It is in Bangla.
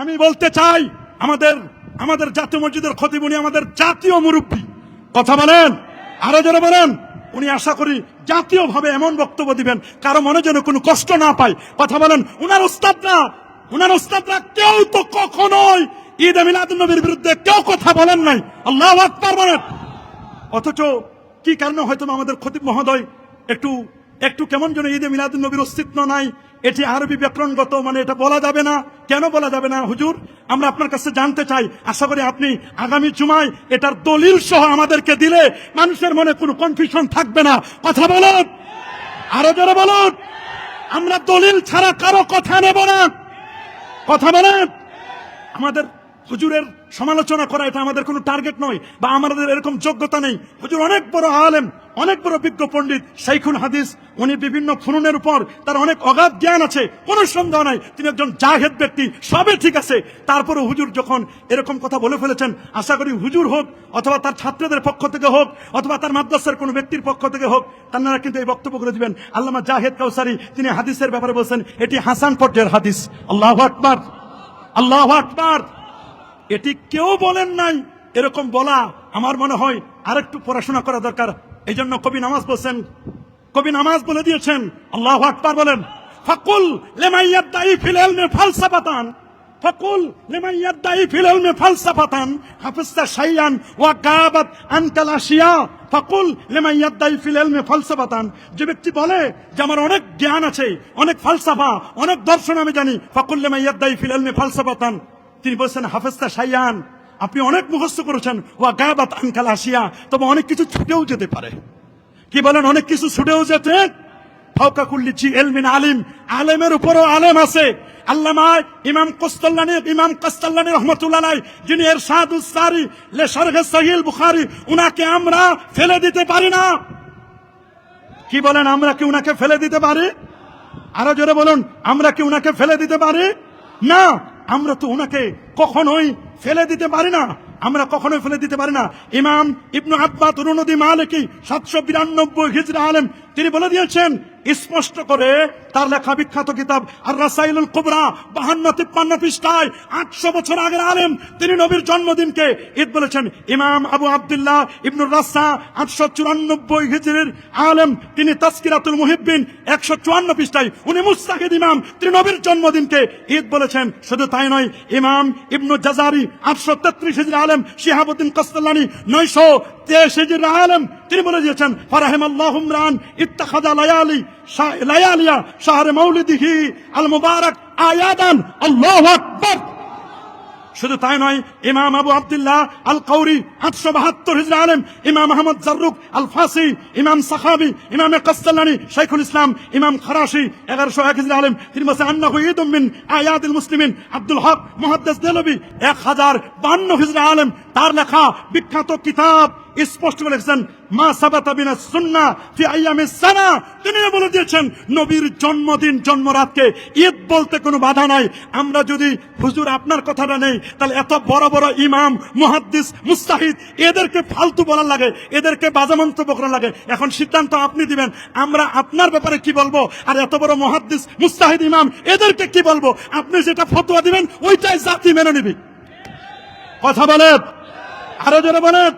আমি বলতে চাই, আমাদের আমাদের জাতীয় মসজিদের খতিব উনি আমাদের জাতীয় মুরব্বী। কথা বলেন? আরও যারা বলেন? উনি আশা করি জাতীয়ভাবে এমন বক্তব্য দিবেন, কারও মনে যেন কোনো কষ্ট না পায়। কথা বলেন, উনার উস্তাদরা উনার উস্তাদরা কেউ তো কখনোই ঈদ মিলাদুল নবীর বিরুদ্ধে কেউ কথা বলেন নাই। আল্লাহ বলেন। অথচ কি কারণে হয়তো আমাদের খতিব মহোদয় একটু একটু কেমন যেন ঈদে মিলাদুল নবীর অস্তিত্ব নাই। এটি আরবি ব্যাকরণগত মানে এটা বলা যাবে না। কেন বলা যাবে না? হুজুর, আমরা আপনার কাছে জানতে চাই। আশা করি আপনি আগামী জুমায় এটার দলিল সহ আমাদেরকে দিলে মানুষের মনে কোনো কনফিউশন থাকবে না। কথা বলুন। আরও যারা বলুন। আমরা দলিল ছাড়া কারও কথা নেব না। কথা বলেন। আমাদের হুজুরের সমালোচনা করা, এটা আমাদের কোনো টার্গেট নয়, বা আমাদের এরকম যোগ্যতা নেই। হুজুর অনেক বড় আলেম। অনেক বড় বিজ্ঞ পণ্ডিত শাইখুল হাদিস, উনি বিভিন্ন ফুনুনের উপর তার অনেক অগাধ জ্ঞান আছে, কোনো সন্দেহ নাই। তিনি একজন জাহেদ ব্যক্তি সবে ঠিক আছে। তারপরে হুজুর যখন এরকম কথা বলে ফেলেছেন, আশা করি হুজুর হোক, অথবা তার ছাত্রদের পক্ষ থেকে হোক, অথবা তার মাদ্রাসার কোনো ব্যক্তির পক্ষ থেকে হোক, তারা কিন্তু এই বক্তব্যগুলো দিবেন। আল্লামা জাহেদ কাউসারি, তিনি হাদিসের ব্যাপারে বলছেন, এটি হাসান পর্যায়ের হাদিস। আল্লাহ আকবার। আল্লাহ আকবার। এটি কেউ বলেন নাই। এরকম বলা আমার মনে হয় আরেকটু পড়াশোনা করা দরকার। এই জন্য কবি নামাজ বলছেন কবি নামাজ বলে দিয়েছেন, আল্লাহ আকবার বলেন, ফাকুল লেমাইয়াদ দাই ফিল ইলমে ফালসাফাতান। ফাকুল লেমাইয়াদ দাই ফিল ইলমে ফালসাফাতান। হাফিজতা শাইয়ান ওয়া গাবাত আনকাল আশিয়া। ফাকুল লেমাইয়াদ দাই ফিল ইলমে ফালসাফাতান। যে ব্যক্তি বলে যে আমার অনেক জ্ঞান আছে, অনেক ফালসাফা, অনেক দর্শন আমি জানি, ফাকুল লেমাইয়াদ দাই ফিল ইলমে ফালসাফাতান। তিনি বলছেন, হাফেজতা সাইয়ান আপনি অনেক মুখস্থ করেছেন, ওয়া গাবাত আনকাল আসিয়া তবে অনেক কিছু ছুটেও যেতে পারে। কি বলেন, অনেক কিছু ছুটেও যেতে? ফাউকা কুল্লিচি এলমিন আলিম, আলেমের উপরও আলেম আছে। আল্লামা ইমাম কস্তাল্লানি ইমাম কস্তাল্লানি রহমতুল্লাহ যিনি এর সাদুসারি লে সরগে সহিল বুখারি, উনাকে আমরা ফেলে দিতে পারি না। কি বলেন, আমরা কি উনাকে ফেলে দিতে পারি? আরও জোরে বলুন, আমরা কি উনাকে ফেলে দিতে পারি? না। আমরা তো ওনাকে কখনোই ফেলে দিতে পারি না। আমরা কখনোই ফেলে দিতে পারি না। ইমাম ইবনু আব্বা তরুণদী মালিকি সাতশো বিরানব্বই হিজরা আলেম, তিনি বলে দিয়েছেন স্পষ্ট করে তার লেখা বিখ্যাত কিতাব আর রাসাইলুল কুবরা, বাহান্ন, তিপ্পান্ন পৃষ্ঠায় আটশো বছর আগের আলেম, তিনি নবীর জন্মদিনকে ঈদ বলেছেন। ইমাম আবু আব্দুল্লাহ ইবনুর রাসা, আটশো চুরানব্বই হিজরির আলেম, তিনি তাস্কিরাতুল মুহিব্বিন, একশো চুয়ান্ন পৃষ্ঠায়। উনি মুস্তাহিদ ইমাম, তিনি নবীর জন্মদিনকে ঈদ বলেছেন। শুধু তাই নয়, ইমাম ইবনু জাজারি, আটশো তেত্রিশ হিজরি আলেম, শিহাবুদ্দিন কস্তাল্লানি নয়শো তেইশ হিজরি আলেম তিনি বলে দিয়েছেন ফারাহিম আল্লাহ ইমরান ইত্তাখাদা লায়ালি লায়ালিয়া, শাহরে মৌলিদিহি আল মুবারক আয়াদান, আল্লাহু আকবার। শুধু তাই নয়, ইমাম আবু আব্দুল্লাহ আল কৌরি আটশো বাহাত্তর হিজরা আলেম, ইমাম আহমদ জাররুক আল ফাসি ইমাম সাখাবি, ইমাম কাস্তালানি শাইখুল ইসলাম, ইমাম খরাশি, এগারোশো এক হিজরা আলেম, তিনি বলছে আন্নাহু ঈদুম মিন আয়াদিল মুসলিমিন, আব্দুল হক মুহাদ্দিস দেলবি, এক হাজার বান্ন হিজরা আলেম, তার লেখা বিখ্যাত কিতাব স্পষ্ট লিখছেন, মা সাবাতা সুন্না ফি আইয়ামিস সানা। তিনি বলে দিয়েছেন, নবীর জন্মদিন জন্মরাতকে ঈদ বলতে কোনো বাধা নাই। আমরা যদি হুজুর আপনার কথাটা নেই, তাহলে এত বড় বড় ইমাম, মুহাদ্দিস, মুস্তাহিদ, এদেরকে ফালতু বলার লাগে, এদেরকে বাজে মন্তব্য করার লাগে। এখন সিদ্ধান্ত আপনি দিবেন, আমরা আপনার ব্যাপারে কি বলব? আর এত বড় মুহাদ্দিস, মুস্তাহিদ ইমাম, এদেরকে কি বলব? আপনি যেটা ফতোয়া দিবেন, ওইটাই জাতি মেনে নিবি। কথা বলেন। আরও জোরে বলেন।